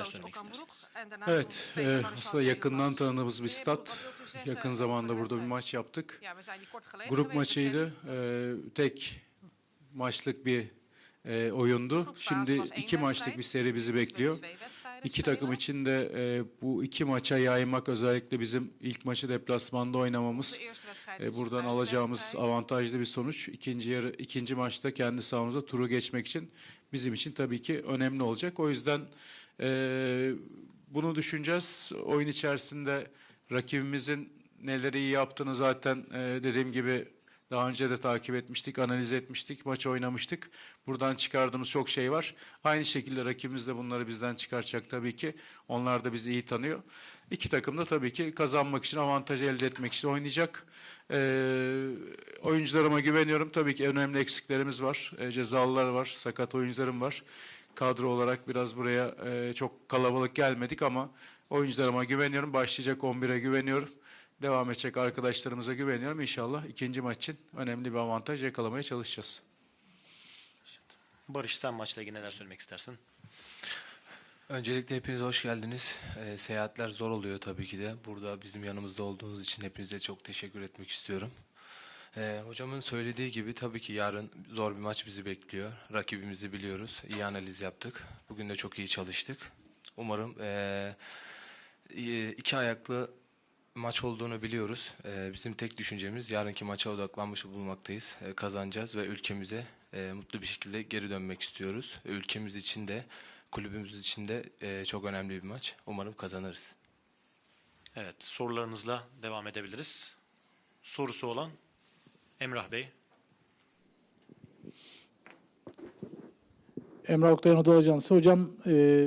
neler söylemek istersiniz? Evet, e, aslında yakından tanıdığımız bir stat. Yakın zamanda burada bir maç yaptık. Grup maçıydı. E, tek maçlık bir e, oyundu. Şimdi iki maçlık bir seri bizi bekliyor. İki takım için de e, bu iki maça yaymak özellikle bizim ilk maçı deplasmanda oynamamız e, buradan alacağımız avantajlı bir sonuç. İkinci yarı ikinci maçta kendi sahamızda turu geçmek için bizim için tabii ki önemli olacak. O yüzden e, bunu düşüneceğiz. Oyun içerisinde rakibimizin neleri iyi yaptığını zaten e, dediğim gibi daha önce de takip etmiştik, analiz etmiştik, maç oynamıştık. Buradan çıkardığımız çok şey var. Aynı şekilde rakibimiz de bunları bizden çıkaracak tabii ki. Onlar da bizi iyi tanıyor. İki takım da tabii ki kazanmak için, avantaj elde etmek için oynayacak. Ee, oyuncularıma güveniyorum. Tabii ki önemli eksiklerimiz var. Ee, cezalılar var, sakat oyuncularım var. Kadro olarak biraz buraya e, çok kalabalık gelmedik ama oyuncularıma güveniyorum. Başlayacak 11'e güveniyorum devam edecek arkadaşlarımıza güveniyorum. İnşallah ikinci maç için önemli bir avantaj yakalamaya çalışacağız. Barış sen maçla ilgili neler söylemek istersin? Öncelikle hepiniz hoş geldiniz. Ee, seyahatler zor oluyor tabii ki de. Burada bizim yanımızda olduğunuz için hepinize çok teşekkür etmek istiyorum. Ee, hocamın söylediği gibi tabii ki yarın zor bir maç bizi bekliyor. Rakibimizi biliyoruz. İyi analiz yaptık. Bugün de çok iyi çalıştık. Umarım iyi- iki ayaklı maç olduğunu biliyoruz. Ee, bizim tek düşüncemiz yarınki maça odaklanmış bulunmaktayız. Ee, kazanacağız ve ülkemize e, mutlu bir şekilde geri dönmek istiyoruz. Ülkemiz için de kulübümüz için de e, çok önemli bir maç. Umarım kazanırız. Evet sorularınızla devam edebiliriz. Sorusu olan Emrah Bey. Emrah Oktay Anadolu Ajansı. Hocam e,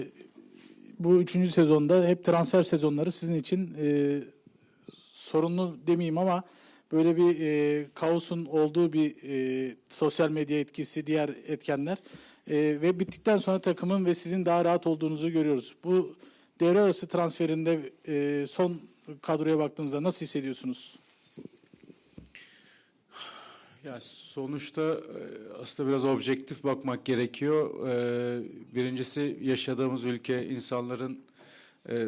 bu üçüncü sezonda hep transfer sezonları sizin için e, sorunlu demeyeyim ama böyle bir e, kaosun olduğu bir e, sosyal medya etkisi, diğer etkenler e, ve bittikten sonra takımın ve sizin daha rahat olduğunuzu görüyoruz. Bu devre arası transferinde e, son kadroya baktığınızda nasıl hissediyorsunuz? Ya sonuçta e, aslında biraz objektif bakmak gerekiyor. E, Birincisi yaşadığımız ülke insanların e,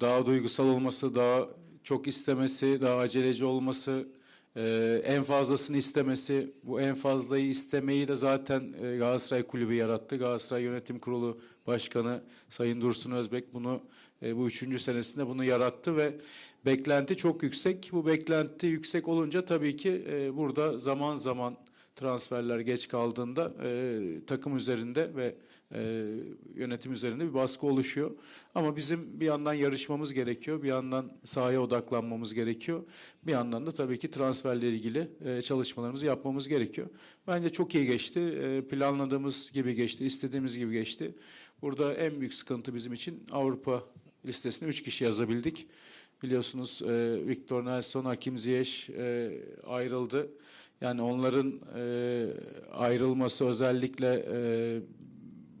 daha duygusal olması, daha çok istemesi, daha aceleci olması, e, en fazlasını istemesi. Bu en fazlayı istemeyi de zaten e, Galatasaray Kulübü yarattı. Galatasaray Yönetim Kurulu Başkanı Sayın Dursun Özbek bunu e, bu üçüncü senesinde bunu yarattı ve beklenti çok yüksek. Bu beklenti yüksek olunca tabii ki e, burada zaman zaman transferler geç kaldığında e, takım üzerinde ve e, yönetim üzerinde bir baskı oluşuyor. Ama bizim bir yandan yarışmamız gerekiyor, bir yandan sahaya odaklanmamız gerekiyor. Bir yandan da tabii ki transferle ilgili e, çalışmalarımızı yapmamız gerekiyor. Bence çok iyi geçti. E, planladığımız gibi geçti, istediğimiz gibi geçti. Burada en büyük sıkıntı bizim için Avrupa listesine 3 kişi yazabildik. Biliyorsunuz e, Victor Nelson, Hakim Ziyech e, ayrıldı. Yani onların e, ayrılması özellikle e,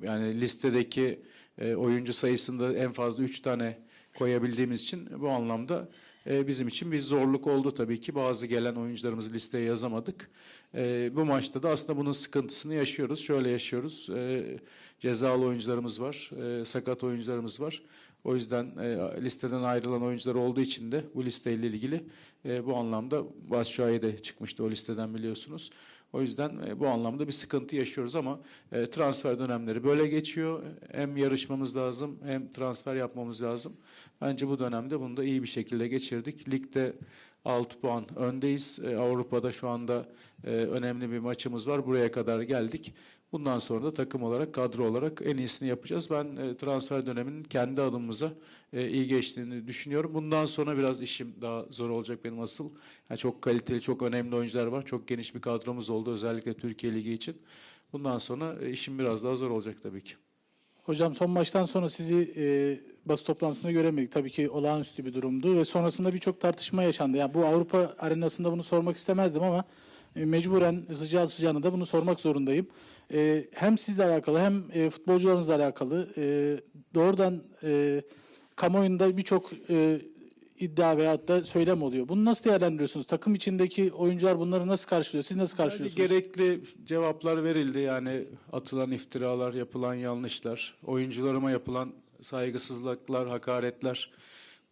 yani listedeki e, oyuncu sayısında en fazla üç tane koyabildiğimiz için bu anlamda e, bizim için bir zorluk oldu tabii ki. Bazı gelen oyuncularımızı listeye yazamadık. E, bu maçta da aslında bunun sıkıntısını yaşıyoruz. Şöyle yaşıyoruz. E, cezalı oyuncularımız var, e, sakat oyuncularımız var. O yüzden e, listeden ayrılan oyuncular olduğu için de bu listeyle ilgili e, bu anlamda Başşuay'a de çıkmıştı o listeden biliyorsunuz. O yüzden e, bu anlamda bir sıkıntı yaşıyoruz ama e, transfer dönemleri böyle geçiyor. Hem yarışmamız lazım hem transfer yapmamız lazım. Bence bu dönemde bunu da iyi bir şekilde geçirdik. Ligde 6 puan öndeyiz. E, Avrupa'da şu anda e, önemli bir maçımız var. Buraya kadar geldik. Bundan sonra da takım olarak, kadro olarak en iyisini yapacağız. Ben e, transfer döneminin kendi adımıza e, iyi geçtiğini düşünüyorum. Bundan sonra biraz işim daha zor olacak benim asıl. Yani çok kaliteli, çok önemli oyuncular var. Çok geniş bir kadromuz oldu özellikle Türkiye Ligi için. Bundan sonra e, işim biraz daha zor olacak tabii ki. Hocam son maçtan sonra sizi e, basın toplantısında göremedik. Tabii ki olağanüstü bir durumdu ve sonrasında birçok tartışma yaşandı. Yani bu Avrupa arenasında bunu sormak istemezdim ama e, mecburen sıcağı sıcağına da bunu sormak zorundayım. E, hem sizle alakalı hem e, futbolcularınızla alakalı e, doğrudan e, kamuoyunda birçok e, iddia veyahut da söylem oluyor. Bunu nasıl değerlendiriyorsunuz? Takım içindeki oyuncular bunları nasıl karşılıyor? Siz nasıl karşılıyorsunuz? gerekli cevaplar verildi. Yani atılan iftiralar, yapılan yanlışlar, oyuncularıma yapılan saygısızlıklar, hakaretler.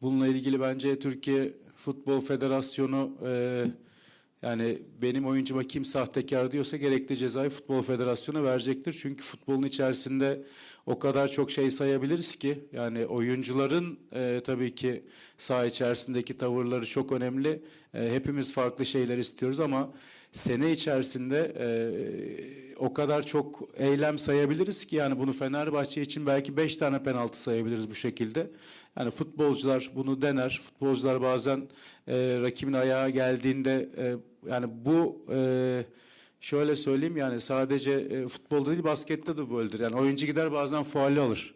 Bununla ilgili bence Türkiye Futbol Federasyonu e, yani benim oyuncuma kim sahtekar diyorsa gerekli cezayı Futbol Federasyonu verecektir. Çünkü futbolun içerisinde o kadar çok şey sayabiliriz ki yani oyuncuların e, tabii ki saha içerisindeki tavırları çok önemli. E, hepimiz farklı şeyler istiyoruz ama sene içerisinde e, o kadar çok eylem sayabiliriz ki yani bunu Fenerbahçe için belki beş tane penaltı sayabiliriz bu şekilde. Yani futbolcular bunu dener. Futbolcular bazen e, rakibin ayağa geldiğinde e, yani bu e, şöyle söyleyeyim yani sadece e, futbolda değil baskette de böyledir. Yani oyuncu gider bazen faali alır.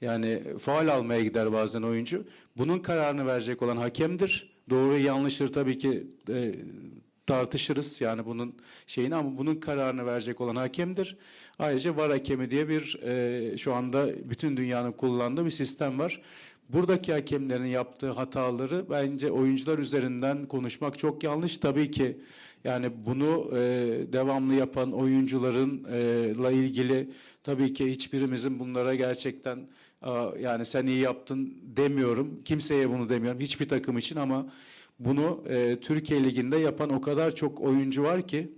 Yani faal almaya gider bazen oyuncu. Bunun kararını verecek olan hakemdir. Doğru yanlışları tabii ki e, tartışırız yani bunun şeyini ama bunun kararını verecek olan hakemdir. Ayrıca VAR hakemi diye bir e, şu anda bütün dünyanın kullandığı bir sistem var. Buradaki hakemlerin yaptığı hataları bence oyuncular üzerinden konuşmak çok yanlış. Tabii ki yani bunu e, devamlı yapan oyuncuların e, ilgili tabii ki hiçbirimizin bunlara gerçekten aa, yani sen iyi yaptın demiyorum. Kimseye bunu demiyorum. Hiçbir takım için ama bunu e, Türkiye Ligi'nde yapan o kadar çok oyuncu var ki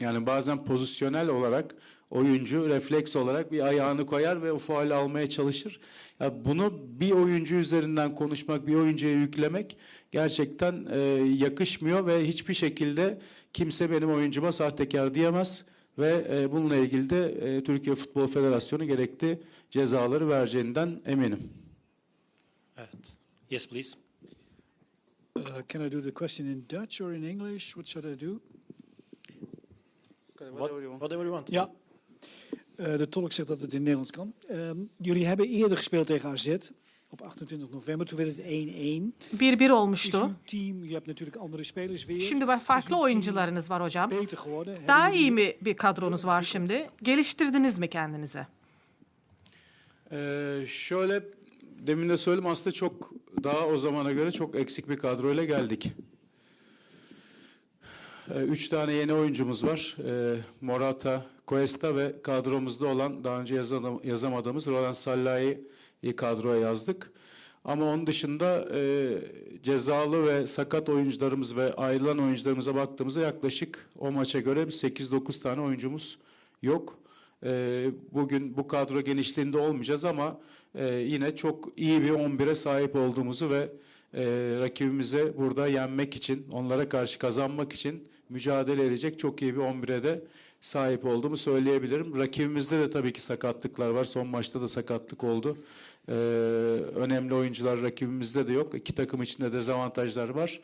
yani bazen pozisyonel olarak oyuncu refleks olarak bir ayağını koyar ve o faali almaya çalışır. Ya bunu bir oyuncu üzerinden konuşmak, bir oyuncuya yüklemek gerçekten e, yakışmıyor ve hiçbir şekilde kimse benim oyuncuma sahtekar diyemez ve e, bununla ilgili de e, Türkiye Futbol Federasyonu gerekli cezaları vereceğinden eminim. Evet. Yes please. Uh, can I do the question in Dutch or in English? What should I do? What, whatever you want. Ja. Uh, de tolk zegt dat het in Nederlands kan. Ehm, jullie hebben eerder gespeeld tegen AZ op 28 november. Toen werd het 1-1. 1-1 Is olmuştu. uw team, je hebt natuurlijk andere spelers weer. Şimdi bak Is farklı oyuncularınız var hocam. Beter geworden. Daha iyi mi bir kadronuz var şimdi? Geliştirdiniz mi kendinizi? Ee, şöyle demin de söyledim aslında çok daha o zamana göre çok eksik bir kadroyla geldik. Ee, üç tane yeni oyuncumuz var. Ee, Morata, Cuesta ve kadromuzda olan daha önce yazam- yazamadığımız Roland Sallai'yi kadroya yazdık. Ama onun dışında e, cezalı ve sakat oyuncularımız ve ayrılan oyuncularımıza baktığımızda yaklaşık o maça göre bir 8-9 tane oyuncumuz yok. Ee, bugün bu kadro genişliğinde olmayacağız ama e, yine çok iyi bir 11'e sahip olduğumuzu ve e, rakibimize burada yenmek için, onlara karşı kazanmak için mücadele edecek çok iyi bir 11'e de sahip olduğumu söyleyebilirim. Rakibimizde de tabii ki sakatlıklar var. Son maçta da sakatlık oldu. Ee, önemli oyuncular rakibimizde de yok. İki takım içinde dezavantajlar var.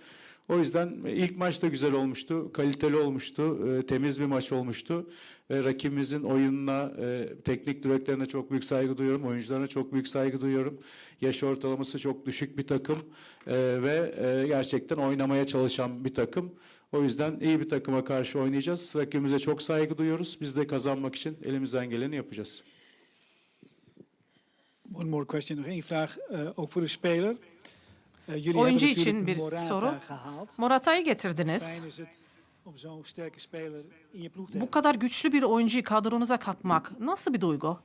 O yüzden ilk maç da güzel olmuştu, kaliteli olmuştu, e, temiz bir maç olmuştu. Ve rakibimizin oyununa, e, teknik direktörüne çok büyük saygı duyuyorum, oyuncularına çok büyük saygı duyuyorum. Yaş ortalaması çok düşük bir takım e, ve e, gerçekten oynamaya çalışan bir takım. O yüzden iyi bir takıma karşı oynayacağız. Rakibimize çok saygı duyuyoruz. Biz de kazanmak için elimizden geleni yapacağız. One more question, nog één vraag, uh, ook voor de speler. Jullie Oyuncu için bir soru. Morata'yı getirdiniz. Bu kadar güçlü bir oyuncuyu kadronuza katmak nasıl bir duygu?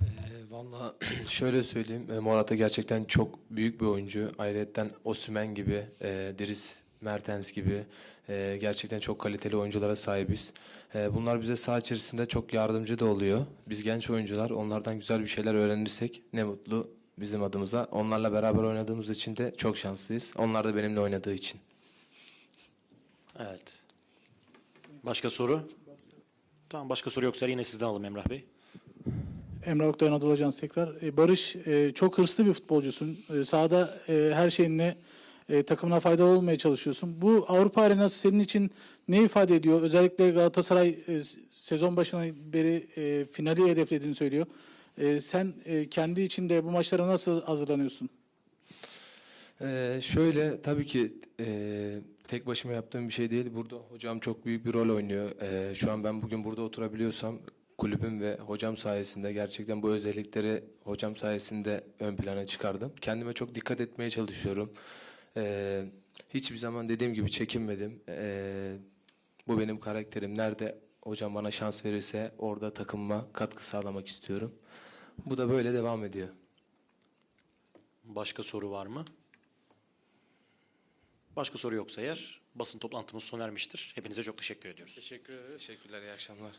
E, Valla şöyle söyleyeyim. e, Morata gerçekten çok büyük bir oyuncu. Ayrıca Osimhen gibi, e, Dries Mertens gibi e, gerçekten çok kaliteli oyunculara sahibiz. E, bunlar bize saha içerisinde çok yardımcı da oluyor. Biz genç oyuncular onlardan güzel bir şeyler öğrenirsek ne mutlu bizim adımıza. Onlarla beraber oynadığımız için de çok şanslıyız. Onlar da benimle oynadığı için. Evet. Başka soru? Tamam başka soru yoksa yine sizden alalım Emrah Bey. Emre Oktay Anadolu Ajansı tekrar. E, Barış e, çok hırslı bir futbolcusun. E, sahada e, her şeyinle e, takımına faydalı olmaya çalışıyorsun. Bu Avrupa arenası senin için ne ifade ediyor? Özellikle Galatasaray e, sezon başına beri e, finali hedeflediğini söylüyor. E, sen e, kendi içinde bu maçlara nasıl hazırlanıyorsun? Ee, şöyle tabii ki e, tek başıma yaptığım bir şey değil. Burada hocam çok büyük bir rol oynuyor. Ee, şu an ben bugün burada oturabiliyorsam kulübüm ve hocam sayesinde gerçekten bu özellikleri hocam sayesinde ön plana çıkardım. Kendime çok dikkat etmeye çalışıyorum. Ee, hiçbir zaman dediğim gibi çekinmedim. Ee, bu benim karakterim. Nerede hocam bana şans verirse orada takımıma katkı sağlamak istiyorum. Bu da böyle devam ediyor. Başka soru var mı? Başka soru yoksa eğer basın toplantımız sona ermiştir. Hepinize çok teşekkür ediyoruz. Teşekkür ederiz. Teşekkürler, iyi akşamlar.